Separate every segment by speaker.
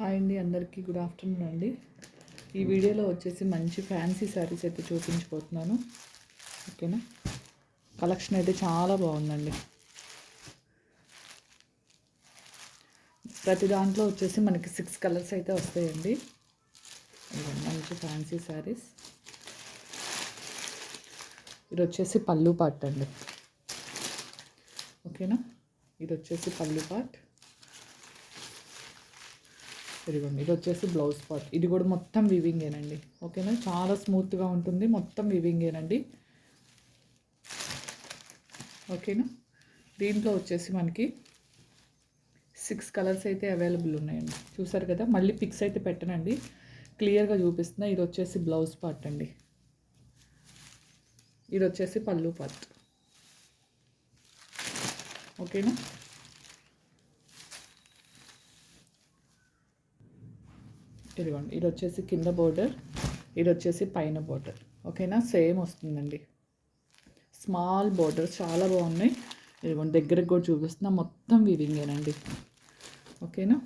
Speaker 1: Hi అండి అందరికీ good afternoon అండి. ఈ వీడియోలో వచ్చేసి మంచి ఫ్యాన్సీ శారీస్ అయితే చూపించబోతున్నాను. ఓకేనా? కలెక్షన్ అయితే చాలా బాగుందండి. ప్రతి దాంట్లో వచ్చేసి మనకి సిక్స్ కలర్స్ అయితే వస్తాయండి. మంచి ఫ్యాన్సీ శారీస్. ఇది వచ్చేసి పళ్ళు పాట్ అండి. ఓకేనా? ఇది వచ్చేసి పళ్ళు పాట్ ఇదిగోండి ఇది వచ్చేసి బ్లౌజ్ పార్ట్ ఇది కూడా మొత్తం వివింగేనండి ఓకేనా? చాలా స్మూత్గా ఉంటుంది. మొత్తం వివింగేనండి ఓకేనా? దీంట్లో వచ్చేసి మనకి సిక్స్ కలర్స్ అయితే అవైలబుల్ ఉన్నాయండి. చూసారు కదా? మళ్ళీ పిక్స్ అయితే పెట్టనండి. క్లియర్గా చూపిస్తున్నా. ఇది వచ్చేసి బ్లౌజ్ పార్ట్ అండి. ఇది వచ్చేసి పళ్ళు పార్ట్ ఓకేనా? ఇదిగోండి ఇది వచ్చేసి కింద బోర్డర్ ఇది వచ్చేసి పైన బోర్డర్ ఓకేనా? సేమ్ వస్తుందండి. స్మాల్ బోర్డర్ చాలా బాగున్నాయి. ఇదిగోండి దగ్గరకు కూడా చూపిస్తున్నా. మొత్తం వివింగేనండి ఓకేనా?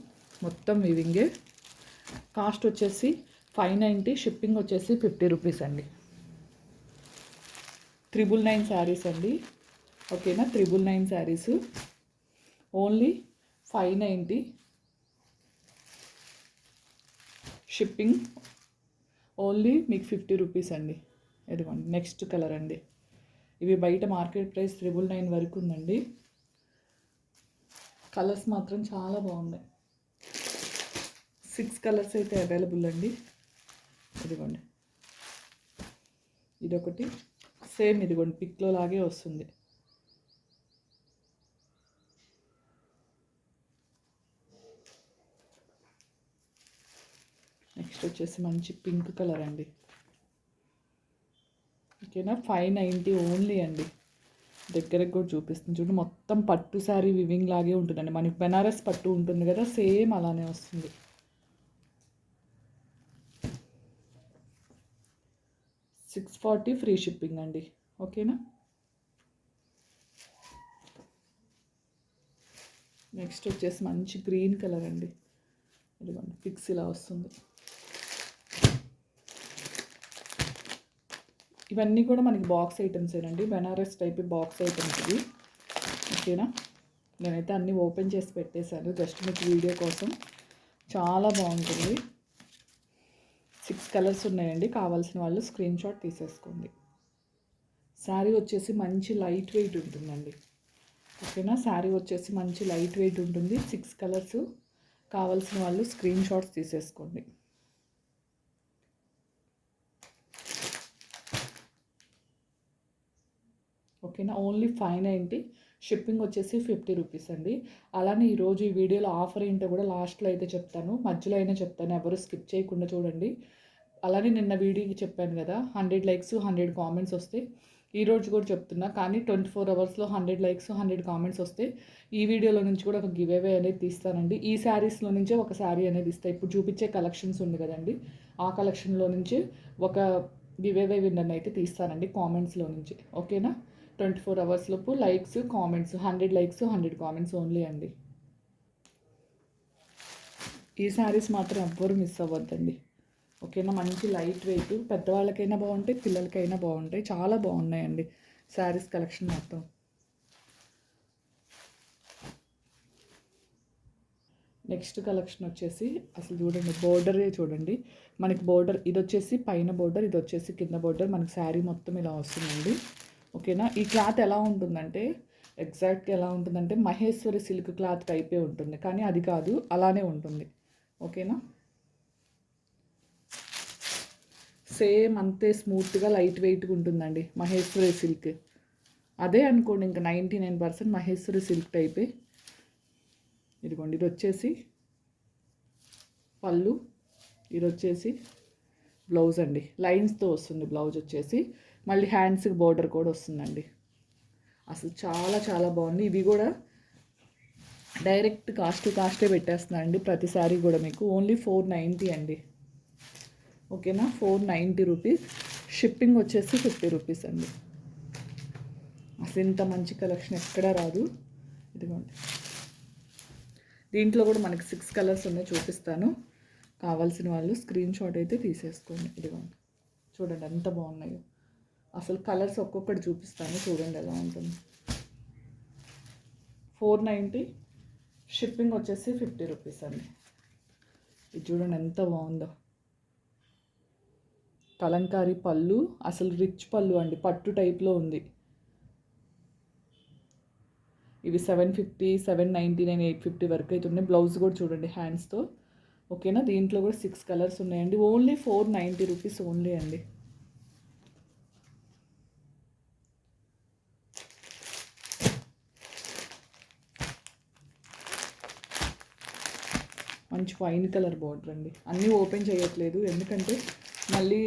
Speaker 1: మొత్తం వివింగే కాస్ట్ వచ్చేసి ఫైవ్ నైంటీ షిప్పింగ్ వచ్చేసి ఫిఫ్టీ రూపీస్ అండి. త్రిబుల్ నైన్ శారీస్ అండి. ఓకేనా? Triple nine sarees only five ninety shipping only మీకు ఫిఫ్టీ రూపీస్ అండి. ఇదిగోండి నెక్స్ట్ కలర్ అండి. ఇవి బయట మార్కెట్ ప్రైస్ త్రిబుల్ నైన్ వరకు ఉందండి. కలర్స్ మాత్రం చాలా బాగున్నాయి. సిక్స్ కలర్స్ అయితే అవైలబుల్ అండి. ఇదిగోండి ఇదొకటి. సేమ్ ఇదిగోండి పిక్లో లాగే వస్తుంది నెక్స్ట్ వచ్చేసి మంచి పింక్ కలర్ అండి. ఓకేనా? ఫైవ్ నైంటీ ఓన్లీ అండి. దగ్గరకు కూడా చూపిస్తుంది. చూడండి మొత్తం పట్టు శారీ వివింగ్ లాగే ఉంటుందండి. మనకి బెనారస్ పట్టు ఉంటుంది కదా సేమ్ అలానే వస్తుంది. సిక్స్ ఫార్టీ ఫ్రీ షిప్పింగ్ అండి. ఓకేనా? నెక్స్ట్ వచ్చేసి మంచి గ్రీన్ కలర్ అండి. ఇదిగోండి ఫిక్స్ ఇలా వస్తుంది. ఇవన్నీ కూడా మనకి బాక్స్ ఐటమ్స్ ఏనండి బెనారస్ టైప్ బాక్స్ ఐటమ్స్ ఇవి. ఓకేనా నేనైతే అన్నీ ఓపెన్ చేసి పెట్టేశాను. జస్ట్ మీకు వీడియో కోసం. చాలా బాగుంటుంది. సిక్స్ కలర్స్ ఉన్నాయండి. కావాల్సిన వాళ్ళు స్క్రీన్ షాట్ తీసేసుకోండి. శారీ వచ్చేసి మంచి లైట్ వెయిట్ ఉంటుందండి. ఓకేనా శారీ వచ్చేసి మంచి లైట్ వెయిట్ ఉంటుంది. సిక్స్ కలర్స్ కావాల్సిన వాళ్ళు స్క్రీన్ షాట్స్ తీసేసుకోండి. ఓకేనా? ఓన్లీ ఫైవ్ నైంటీ షిప్పింగ్ వచ్చేసి ఫిఫ్టీ రూపీస్ అండి. అలానే ఈరోజు ఈ వీడియోలో ఆఫర్ ఏంటో కూడా లాస్ట్లో అయితే చెప్తాను. మధ్యలో అయినా చెప్తాను. ఎవరు స్కిప్ చేయకుండా చూడండి. అలానే నిన్న వీడియోకి చెప్పాను కదా హండ్రెడ్ లైక్స్ హండ్రెడ్ కామెంట్స్ వస్తే. ఈ రోజు కూడా చెప్తున్నా కానీ ట్వంటీ ఫోర్ అవర్స్లో హండ్రెడ్ లైక్స్ హండ్రెడ్ కామెంట్స్ వస్తే ఈ వీడియోలో నుంచి కూడా ఒక గివ్ అవే అనేది తీస్తానండి. ఈ శారీస్లో నుంచే ఒక శారీ అనేది ఇస్తాయి ఇప్పుడు చూపించే కలెక్షన్స్ ఉంది కదండి ఆ కలెక్షన్లో నుంచి ఒక గివ్ అవే విన్నర్ అయితే తీస్తానండి కామెంట్స్లో నుంచి. ఓకేనా? ట్వంటీ ఫోర్ అవర్స్ లోపు likes comments hundred likes hundred comments only అండి. ఈ శారీస్ మాత్రం ఎవ్వరు మిస్ అవ్వద్దండి. ఓకేనా? మంచి లైట్ వెయిట్. పెద్దవాళ్ళకైనా బాగుంటాయి పిల్లలకైనా బాగుంటాయి. చాలా బాగున్నాయండి శారీస్ కలెక్షన్ మొత్తం. నెక్స్ట్ కలెక్షన్ వచ్చేసి అసలు చూడండి బోర్డరే చూడండి. మనకి బోర్డర్ ఇది వచ్చేసి పైన బోర్డర్ ఇది వచ్చేసి కింద బోర్డర్. మనకి శారీ మొత్తం ఇలా వస్తుందండి. ఓకేనా? ఈ క్లాత్ ఎలా ఉంటుందంటే ఎగ్జాక్ట్గా ఎలా ఉంటుందంటే మహేశ్వరి సిల్క్ క్లాత్ టైపే ఉంటుంది. కానీ అది కాదు అలానే ఉంటుంది. ఓకేనా? సేమ్ అంతే స్మూత్గా లైట్ వెయిట్గా ఉంటుందండి మహేశ్వరి సిల్క్. అదే అనుకోండి ఇంకా ninety nine percent Maheshwari silk టైపే. ఇదిగోండి ఇది వచ్చేసి పళ్ళు. ఇది వచ్చేసి బ్లౌజ్ అండి. లైన్స్తో వస్తుంది బ్లౌజ్ వచ్చేసి. మళ్ళీ హ్యాండ్స్కి బోర్డర్ కూడా వస్తుందండి. అసలు చాలా చాలా బాగుంది. ఇవి కూడా డైరెక్ట్ కాస్ట్ కాస్టే పెట్టేస్తున్నానండి ప్రతిసారి కూడా మీకు. ఓన్లీ ఫోర్ నైంటీ అండి. ఓకేనా? Four ninety rupees. షిప్పింగ్ వచ్చేసి ఫిఫ్టీ రూపీస్ అండి. అసలు ఇంత మంచి కలెక్షన్ ఎక్కడా రాదు. ఇదిగోండి. దీంట్లో కూడా మనకి సిక్స్ కలర్స్ ఉన్నాయి చూపిస్తాను. కావాల్సిన వాళ్ళు స్క్రీన్ షాట్ అయితే తీసేసుకోండి. ఇదిగోండి. చూడండి ఎంత బాగున్నాయో. అసలు కలర్స్ ఒక్కొక్కటి చూపిస్తాను. చూడండి ఎలా ఉంటుంది. ఫోర్ నైంటీ షిప్పింగ్ వచ్చేసి ఫిఫ్టీ రూపీస్ అండి. ఇది చూడండి ఎంత బాగుందో. కలంకారీ పళ్ళు అసలు రిచ్ పళ్ళు అండి. పట్టు టైప్లో ఉంది. ఇవి seven fifty seven ninety nine eight fifty వరకు అయితే ఉన్నాయి. బ్లౌజ్ కూడా చూడండి హ్యాండ్స్తో ఓకేనా? దీంట్లో కూడా సిక్స్ కలర్స్ ఉన్నాయండి. Only four ninety rupees only అండి. మంచి వైన్ కలర్ బార్డర్ అండి. అన్నీ ఓపెన్ చేయట్లేదు. ఎందుకంటే మళ్ళీ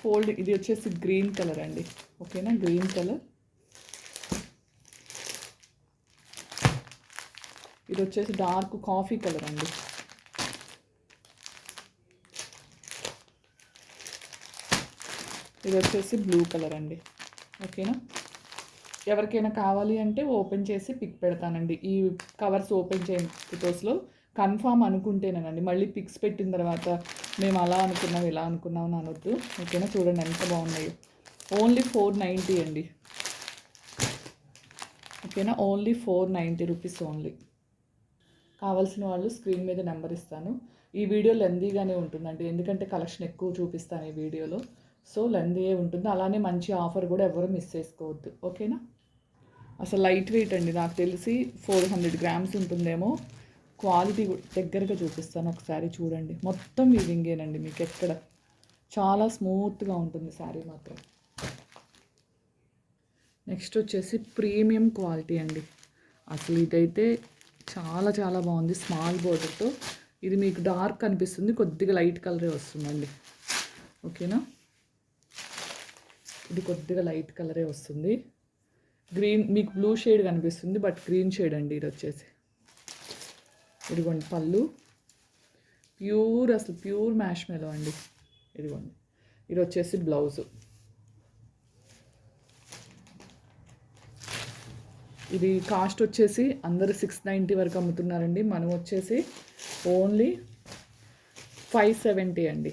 Speaker 1: ఫోల్డ్ ఇది వచ్చేసి గ్రీన్ కలర్ అండి. ఓకేనా? గ్రీన్ కలర్ ఇది వచ్చేసి డార్క్ కాఫీ కలర్ అండి. ఇది వచ్చేసి బ్లూ కలర్ అండి. ఓకేనా? ఎవరికైనా కావాలి అంటే ఓపెన్ చేసి పిక్ పెడతానండి. ఈ కవర్స్ ఓపెన్ చేయని ఫొటోస్లో కన్ఫామ్ అనుకుంటేనేనండి. మళ్ళీ పిక్స్ పెట్టిన తర్వాత మేము అలా అనుకున్నాం ఇలా అనుకున్నాం అని అనొద్దు. ఓకేనా? చూడండి ఎంత బాగున్నాయో. ఓన్లీ ఫోర్ నైంటీ అండి. ఓకేనా? Only four ninety rupees only. కావాల్సిన వాళ్ళు స్క్రీన్ మీద నెంబర్ ఇస్తాను. ఈ వీడియో లెందీగానే ఉంటుందండి. ఎందుకంటే కలెక్షన్ ఎక్కువ చూపిస్తాను ఈ వీడియోలో. సో లెందీయే ఉంటుంది. అలానే మంచి ఆఫర్ కూడా ఎవరు మిస్ చేసుకోవద్దు. ఓకేనా? అసలు లైట్ వెయిట్ అండి. నాకు తెలిసి ఫోర్ హండ్రెడ్ గ్రామ్స్ ఉంటుందేమో. క్వాలిటీ దగ్గరగా చూపిస్తాను ఒకసారి చూడండి. మొత్తం వీవింగేనండి మీకు ఎక్కడ. చాలా స్మూత్గా ఉంటుంది శారీ మాత్రం. నెక్స్ట్ వచ్చేసి ప్రీమియం క్వాలిటీ అండి. అసలు ఇదైతే చాలా చాలా బాగుంది. స్మాల్ బోర్డర్తో. ఇది మీకు డార్క్ అనిపిస్తుంది. కొద్దిగా లైట్ కలరే వస్తుందండి. ఓకేనా? ఇది కొద్దిగా లైట్ కలరే వస్తుంది. గ్రీన్ మీకు బ్లూ షేడ్ కనిపిస్తుంది బట్ గ్రీన్ షేడ్ అండి ఇది వచ్చేసి. ఇదిగోండి పళ్ళు. ప్యూర్ అసలు ప్యూర్ మ్యాష్ మెలో అండి. ఇదిగోండి. ఇది వచ్చేసి బ్లౌజు. ఇది కాస్ట్ వచ్చేసి అందరు సిక్స్ నైంటీ వరకు అమ్ముతున్నారండి. మనం వచ్చేసి ఓన్లీ ఫైవ్ సెవెంటీ అండి.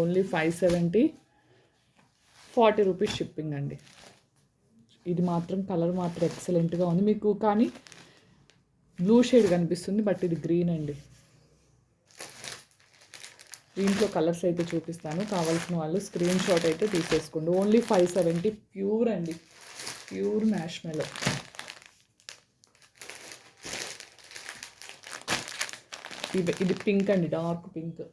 Speaker 1: Only five seventy. Forty rupees shipping అండి. ఇది మాత్రం కలర్ మాత్రం ఎక్సలెంట్గా ఉంది. మీకు కానీ బ్లూ షేడ్ కనిపిస్తుంది బట్ ఇది గ్రీన్ అండి. దీంట్లో కలర్స్ అయితే చూపిస్తాను. కావాల్సిన వాళ్ళు స్క్రీన్ షాట్ అయితే తీసేసుకోండి. ఓన్లీ ఫైవ్ సెవెంటీ ప్యూర్ అండి. ప్యూర్ మ్యాష్మెలో ఇది ఇది పింక్ అండి డార్క్ పింక్.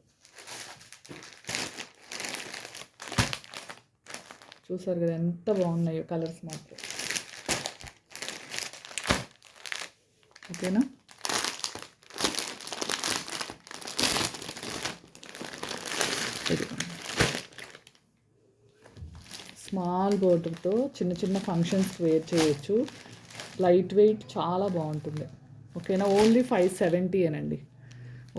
Speaker 1: చూసారు కదా ఎంత బాగున్నాయో కలర్స్ మాత్రం. ఓకేనా? స్మాల్ బోర్డర్తో చిన్న చిన్న ఫంక్షన్స్ వేర్ చేయొచ్చు. లైట్ వెయిట్ చాలా బాగుంటుంది. ఓకేనా? ఓన్లీ ఫైవ్ సెవెంటీ అనండి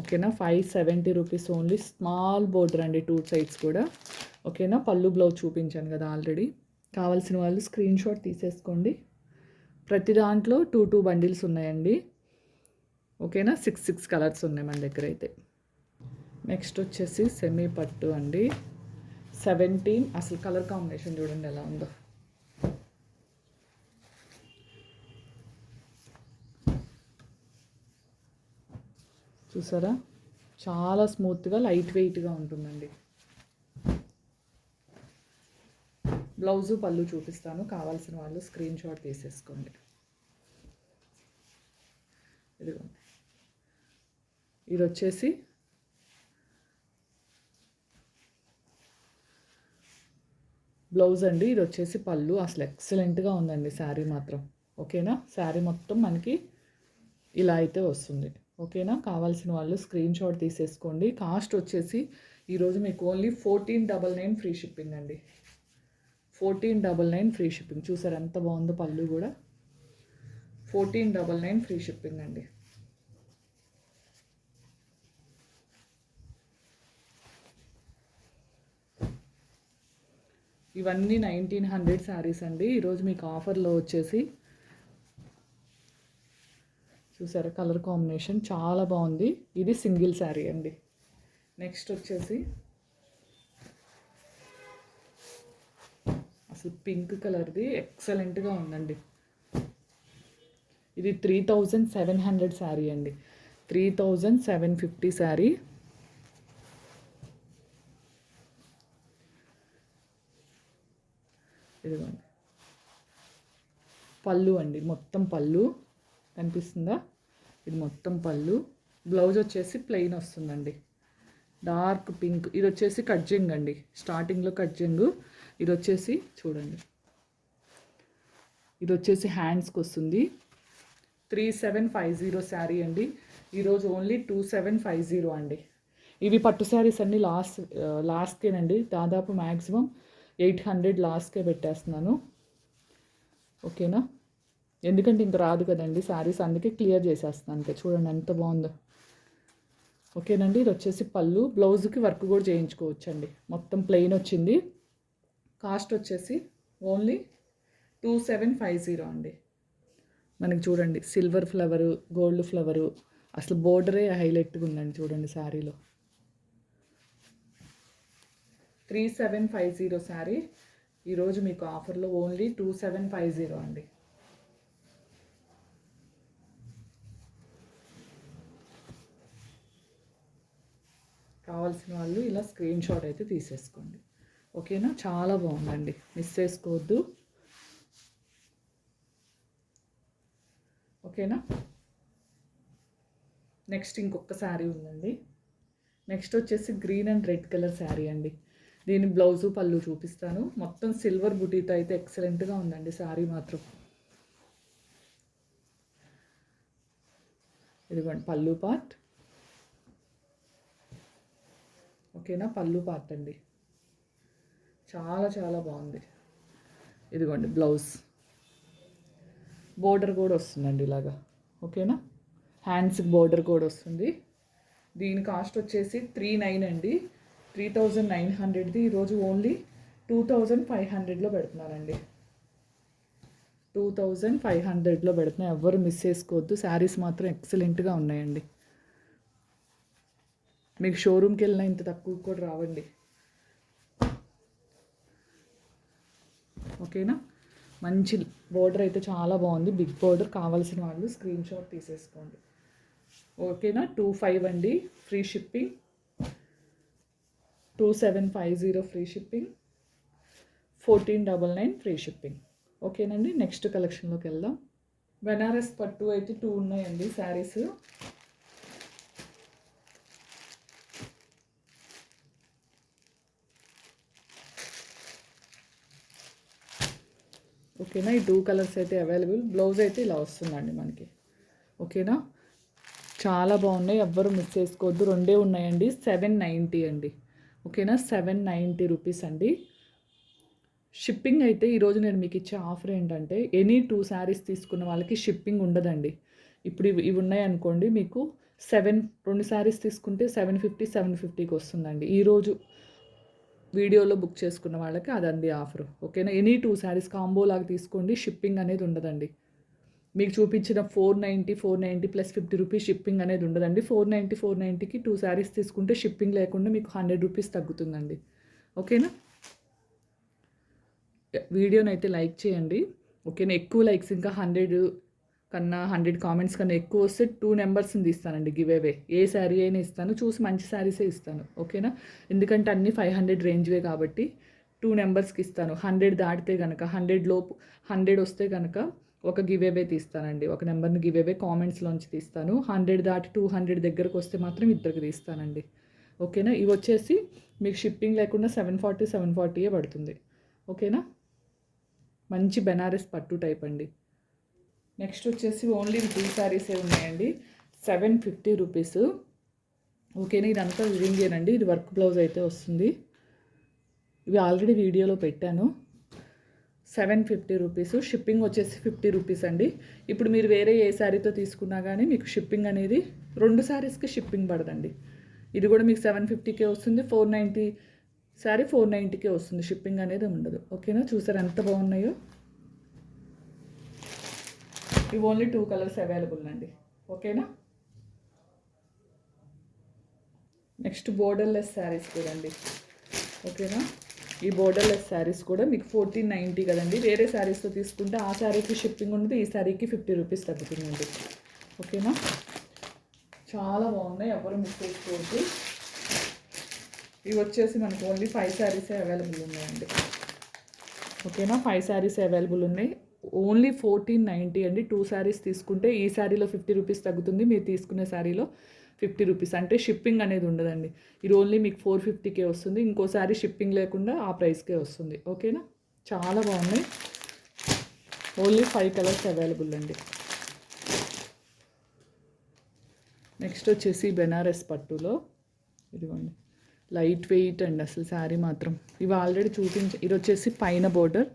Speaker 1: ఓకేనా? Five seventy rupees only small border అండి టూ సైడ్స్ కూడా. ఓకేనా? పళ్ళు బ్లౌజ్ చూపించాను కదా ఆల్రెడీ. కావాల్సిన వాళ్ళు స్క్రీన్ షాట్ తీసేసుకోండి. ప్రతి దాంట్లో టూ టూ బండిల్స్ ఉన్నాయండి. ఓకేనా? సిక్స్ సిక్స్ కలర్స్ ఉన్నాయి మన దగ్గర అయితే. నెక్స్ట్ వచ్చేసి సెమీ పట్టు అండి. సెవెంటీన్. అసలు కలర్ కాంబినేషన్ చూడండి ఎలా ఉందో. చూసారా? చాలా స్మూత్గా లైట్ వెయిట్గా ఉంటుందండి. బ్లౌజు పళ్ళు చూపిస్తాను. కావాల్సిన వాళ్ళు స్క్రీన్ షాట్ తీసేసుకోండి. ఇదిగోండి ఇది వచ్చేసి బ్లౌజ్ అండి. ఇది వచ్చేసి పళ్ళు. అసలు ఎక్సలెంట్గా ఉందండి శారీ మాత్రం. ఓకేనా? శారీ మొత్తం మనకి ఇలా అయితే వస్తుంది. ఓకేనా? కావాల్సిన వాళ్ళు స్క్రీన్ షాట్ తీసేసుకోండి. కాస్ట్ వచ్చేసి ఈరోజు మీకు only fourteen double nine free shipping అండి. Fourteen double nine free shipping. చూసారు ఎంత బాగుందో పళ్ళు కూడా. Fourteen double nine free shipping అండి. ఇవన్నీ నైన్టీన్ హండ్రెడ్ శారీస్ అండి. ఈరోజు మీకు ఆఫర్లో వచ్చేసి చూసారా కలర్ కాంబినేషన్ చాలా బాగుంది. ఇది సింగిల్ శారీ అండి. నెక్స్ట్ వచ్చేసి అసలు పింక్ కలర్ది ఎక్సలెంట్గా ఉందండి. ఇది three thousand seven hundred saree అండి. Three thousand seven fifty saree. ఇదిగోండి. పళ్ళు అండి మొత్తం పళ్ళు. కనిపిస్తుందా? ఇది మొత్తం పళ్ళు. బ్లౌజ్ వచ్చేసి ప్లెయిన్ వస్తుందండి. డార్క్ పింక్ ఇది వచ్చేసి కట్జింగ్ అండి. స్టార్టింగ్లో కట్జింగ్ ఇది వచ్చేసి చూడండి. ఇది వచ్చేసి హ్యాండ్స్కి వస్తుంది three seven five zero saree అండి. ఈరోజు only two seven five zero అండి. ఇవి పట్టు శారీస్ అన్ని లాస్ట్ లాస్ట్కేనండి. దాదాపు మ్యాక్సిమం ఎయిట్ హండ్రెడ్ లాస్ట్కే పెట్టేస్తున్నాను. ఓకేనా? ఎందుకంటే ఇంక రాదు కదండి శారీస్. అందుకే క్లియర్ చేసేస్తున్నాను అంతే చూడండి ఎంత బాగుందో. ఓకేనండి ఇది వచ్చేసి పళ్ళు. బ్లౌజ్కి వర్క్ కూడా చేయించుకోవచ్చండి. మొత్తం ప్లెయిన్ వచ్చింది. కాస్ట్ వచ్చేసి only two seven five zero అండి. మనకి చూడండి సిల్వర్ ఫ్లవరు గోల్డ్ ఫ్లవరు అసలు బోర్డరే హైలైట్గా ఉందండి చూడండి శారీలో. Three seven five zero saree ఈరోజు మీకు ఆఫర్లో only two seven five zero అండి. కావాల్సిన వాళ్ళు ఇలా స్క్రీన్ షాట్ అయితే తీసేసుకోండి. ఓకేనా? చాలా బాగుందండి. మిస్ చేసుకోవద్దు. ఓకేనా? నెక్స్ట్ ఇంకొక శారీ ఉందండి. నెక్స్ట్ వచ్చేసి green and red colour saree అండి. దీని బ్లౌజు పళ్ళు చూపిస్తాను. మొత్తం సిల్వర్ బుటీతో అయితే ఎక్సలెంట్గా ఉందండి శారీ మాత్రం. ఇదిగోండి పళ్ళు పార్ట్ ఓకేనా? పళ్ళు పార్ట్ అండి. చాలా చాలా బాగుంది. ఇదిగోండి బ్లౌజ్ బోర్డర్ కూడా వస్తుందండి ఇలాగా. ఓకేనా? హ్యాండ్స్కి బోర్డర్ కూడా వస్తుంది. దీని కాస్ట్ వచ్చేసి త్రీ నైన్ అండి. త్రీ థౌజండ్ నైన్ హండ్రెడ్ది ఈరోజు ఓన్లీ టూ థౌజండ్ ఫైవ్ హండ్రెడ్లో పెడుతున్నారండి. టూ థౌజండ్ ఫైవ్ హండ్రెడ్లో పెడుతున్నా. ఎవ్వరు మిస్ చేసుకోవద్దు. శారీస్ మాత్రం ఎక్సలెంట్గా ఉన్నాయండి. మీకు షోరూమ్కి వెళ్ళినా ఇంత తక్కువ కూడా రావండి. ఓకేనా? మంచి బోర్డర్ అయితే చాలా బాగుంది. బిగ్ బోర్డర్ కావాల్సిన వాళ్ళు స్క్రీన్ షాట్ తీసేసుకోండి. ఓకేనా? టూ ఫైవ్ అండి. Free shipping. Two seven five zero free shipping. Fourteen double nine free shipping. ఓకేనండి? నెక్స్ట్ కలెక్షన్లోకి వెళ్దాం. బెనారస్ పట్టు అయితే టూ ఉన్నాయండి శారీస్. ఓకేనా? ఈ టూ కలర్స్ అయితే అవైలబుల్ బ్లౌజ్ అయితే ఇలా వస్తుందండి మనకి. ఓకేనా? చాలా బాగున్నాయి. ఎవ్వరు మిస్ చేసుకోవద్దు. రెండే ఉన్నాయండి. సెవెన్ నైంటీ అండి. ఓకేనా? సెవెన్ నైంటీ రూపీస్ అండి. షిప్పింగ్ అయితే ఈరోజు నేను మీకు ఇచ్చే ఆఫర్ ఏంటంటే ఎనీ టూ శారీస్ తీసుకున్న వాళ్ళకి షిప్పింగ్ ఉండదండి. ఇప్పుడు ఇవి ఇవి ఉన్నాయనుకోండి మీకు సెవెన్ రెండు శారీస్ తీసుకుంటే సెవెన్ ఫిఫ్టీ సెవెన్ ఫిఫ్టీకి వస్తుందండి. ఈరోజు వీడియోలో బుక్ చేసుకున్న వాళ్ళకి అదండి ఆఫర్. ఓకేనా? ఎనీ టూ శారీస్ కాంబో లాగా తీసుకోండి షిప్పింగ్ అనేది ఉండదండి. మీకు చూపించిన four ninety four ninety plus fifty rupees shipping అనేది ఉండదండి. ఫోర్ నైంటీ ఫోర్ నైంటీకి టూ శారీస్ తీసుకుంటే షిప్పింగ్ లేకుండా మీకు హండ్రెడ్ రూపీస్ తగ్గుతుందండి. ఓకేనా? వీడియోని అయితే లైక్ చేయండి. ఓకేనా? ఎక్కువ లైక్స్ ఇంకా హండ్రెడ్ కన్నా హండ్రెడ్ కామెంట్స్ కన్నా ఎక్కువ వస్తే టూ నెంబర్స్ని తీస్తానండి గివ్ అవే ఏ శారీ అయినా ఇస్తాను చూసి మంచి శారీసే ఇస్తాను ఓకేనా? ఎందుకంటే అన్నీ ఫైవ్ హండ్రెడ్ రేంజ్వే కాబట్టి టూ నెంబర్స్కి ఇస్తాను. హండ్రెడ్ దాటితే కనుక హండ్రెడ్ లోపు హండ్రెడ్ వస్తే కనుక ఒక గివ్ అవే తీస్తానండి. ఒక నెంబర్ని గివ్ అవే కామెంట్స్లోంచి తీస్తాను. హండ్రెడ్ దాటి టూ హండ్రెడ్ దగ్గరకు వస్తే మాత్రం ఇద్దరికి తీస్తానండి ఓకేనా? ఇవి వచ్చేసి మీకు షిప్పింగ్ లేకుండా సెవెన్ ఫార్టీ సెవెన్ ఫార్టీయే పడుతుంది ఓకేనా? మంచి బెనారస్ పట్టు టైప్ అండి. నెక్స్ట్ వచ్చేసి ఓన్లీ టూ శారీసే ఉన్నాయండి? Seven fifty rupees. ఓకేనా? ఇదంతా విరింగేనండి ఇది వర్క్ బ్లౌజ్ అయితే వస్తుంది. ఇవి ఆల్రెడీ వీడియోలో పెట్టాను. Seven fifty rupees. షిప్పింగ్ వచ్చేసి ఫిఫ్టీ రూపీస్ అండి. ఇప్పుడు మీరు వేరే ఏ శారీతో తీసుకున్నా కానీ మీకు షిప్పింగ్ అనేది రెండు శారీస్కి షిప్పింగ్ పడదండి. ఇది కూడా మీకు సెవెన్ ఫిఫ్టీకే వస్తుంది. ఫోర్ నైంటీ శారీ ఫోర్ నైంటీకే వస్తుంది. షిప్పింగ్ అనేది ఉండదు. ఓకేనా? చూసారు ఎంత బాగున్నాయో? ఇవి ఓన్లీ టూ కలర్స్ అవైలబుల్ అండి ఓకేనా నెక్స్ట్ బోర్డర్లెస్ శారీస్ చూడండి ఓకేనా ఈ బోర్డర్లెస్ శారీస్ కూడా మీకు ఫోర్టీన్ నైంటీ కదండి వేరే శారీస్తో తీసుకుంటే ఆ శారీకి షిప్పింగ్ ఉంటుంది ఈ శారీకి ఫిఫ్టీ రూపీస్ తగ్గుతుందండి ఓకేనా చాలా బాగున్నాయి ఎవరు మిస్ చేసుకోవద్దు. ఇవి వచ్చేసి మనకు ఓన్లీ ఫైవ్ శారీసే అవైలబుల్ ఉన్నాయండి ఓకేనా ఫైవ్ శారీస్ అవైలబుల్ ఉన్నాయి. ఓన్లీ ఫోర్టీన్ నైంటీ అండి. టూ శారీస్ తీసుకుంటే ఈ శారీలో ఫిఫ్టీ రూపీస్ తగ్గుతుంది మీరు తీసుకునే శారీలో ఫిఫ్టీ రూపీస్. అంటే షిప్పింగ్ అనేది ఉండదండి. ఇది ఓన్లీ మీకు ఫోర్ ఫిఫ్టీకే వస్తుంది. ఇంకో శారీ షిప్పింగ్ లేకుండా ఆ ప్రైస్కే వస్తుంది. ఓకేనా? చాలా బాగున్నాయి. ఓన్లీ ఫైవ్ కలర్స్ అవైలబుల్ అండి. నెక్స్ట్ వచ్చేసి బెనారస్ పట్టులో ఇదిగోండి. లైట్ వెయిట్ అండి అసలు శారీ మాత్రం. ఇవి ఆల్రెడీ చూపించ ఇది వచ్చేసి పైన బోర్డర్.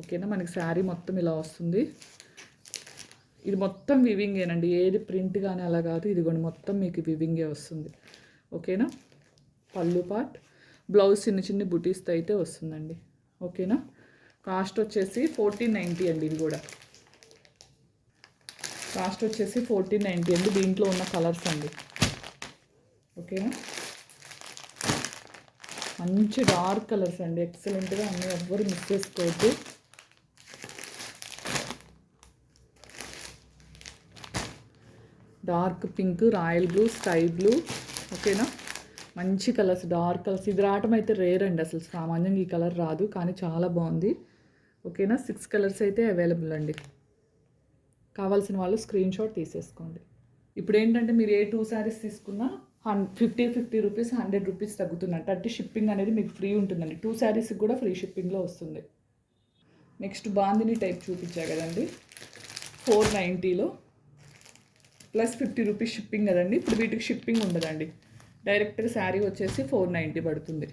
Speaker 1: ఓకేనా? మనకి శారీ మొత్తం ఇలా వస్తుంది. ఇది మొత్తం వివింగేనండి ఏది ప్రింట్ కానీ అలా కాదు. ఇదిగోండి మొత్తం మీకు వివింగే వస్తుంది. ఓకేనా? పళ్ళు పార్ట్ బ్లౌజ్ చిన్న చిన్న బుటీస్తో అయితే వస్తుందండి. ఓకేనా? కాస్ట్ వచ్చేసి ఫోర్టీన్ నైంటీ అండి ఇది కూడా. కాస్ట్ వచ్చేసి ఫోర్టీన్ నైంటీ అండి. దీంట్లో ఉన్న కలర్స్ అండి. ఓకేనా? మంచి డార్క్ కలర్స్ అండి. ఎక్సలెంట్గా అన్నీ ఎవ్వరు మిస్ చేసుకోవద్దు. Dark pink royal blue sky blue ఓకేనా? మంచి కలర్స్ డార్క్ కలర్స్. ఇది రావటం అయితే రేర్ అండి అసలు. సామాన్యంగా ఈ కలర్ రాదు కానీ చాలా బాగుంది. ఓకేనా? సిక్స్ కలర్స్ అయితే అవైలబుల్ అండి. కావాల్సిన వాళ్ళు స్క్రీన్ షాట్ తీసేసుకోండి. ఇప్పుడు ఏంటంటే మీరు ఏ టూ శారీస్ తీసుకున్నా హన్ fifty fifty rupees hundred rupees తగ్గుతుందంట అంటే షిప్పింగ్ అనేది మీకు ఫ్రీ ఉంటుందండి. టూ శారీస్కి కూడా ఫ్రీ షిప్పింగ్లో వస్తుంది. నెక్స్ట్ బాందిని టైప్ చూపించా కదండి. ఫోర్ నైంటీలో ప్లస్ ఫిఫ్టీ రూపీస్ షిప్పింగ్ కదండి. ఇప్పుడు వీటికి షిప్పింగ్ ఉండదండి. డైరెక్ట్గా శారీ వచ్చేసి ఫోర్ నైంటీ పడుతుంది.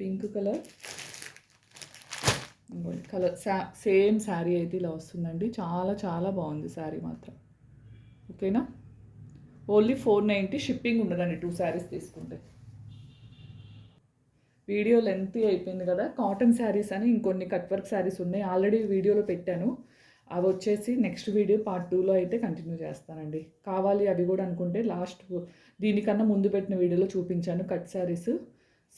Speaker 1: Pink colour. కలర్ సా సేమ్ శారీ అయితే ఇలా వస్తుందండి. చాలా చాలా బాగుంది శారీ మాత్రం. ఓకేనా? ఓన్లీ ఫోర్ నైంటీ షిప్పింగ్ ఉండదండి టూ శారీస్ తీసుకుంటే. వీడియో లెంత్ అయిపోయింది కదా. కాటన్ శారీస్ అని ఇంకొన్ని కట్ వర్క్ శారీస్ ఉన్నాయి. ఆల్రెడీ వీడియోలో పెట్టాను. అవి వచ్చేసి నెక్స్ట్ వీడియో పార్ట్ టూలో అయితే కంటిన్యూ చేస్తానండి. కావాలి అవి కూడా అనుకుంటే లాస్ట్ దీనికన్నా ముందు పెట్టిన వీడియోలో చూపించాను. Cut sarees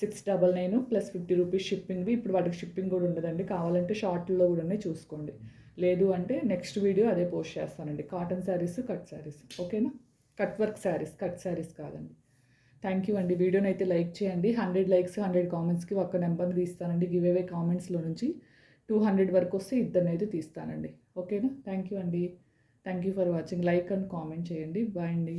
Speaker 1: six double nine plus fifty rupees షిప్పింగ్వి ఇప్పుడు వాటికి షిప్పింగ్ కూడా ఉండదండి. కావాలంటే షార్ట్లో కూడా ఉన్నాయి. చూసుకోండి. లేదు అంటే నెక్స్ట్ వీడియో అదే పోస్ట్ చేస్తానండి. కాటన్ శారీస్ కట్ శారీస్ ఓకేనా cut work sarees cut sarees కాదండి. థ్యాంక్ యూ అండి. వీడియోని అయితే లైక్ చేయండి. హండ్రెడ్ లైక్స్ హండ్రెడ్ కామెంట్స్కి ఒక్క నెంబర్ని తీస్తానండి. గివ్ అవే కామెంట్స్లో నుంచి టూ హండ్రెడ్ వరకు వస్తే ఇద్దరిని అయితే తీస్తానండి. ఓకేనా? థ్యాంక్ యూ అండి. Thank you for watching. Like and comment చేయండి. బాయ్ అండి.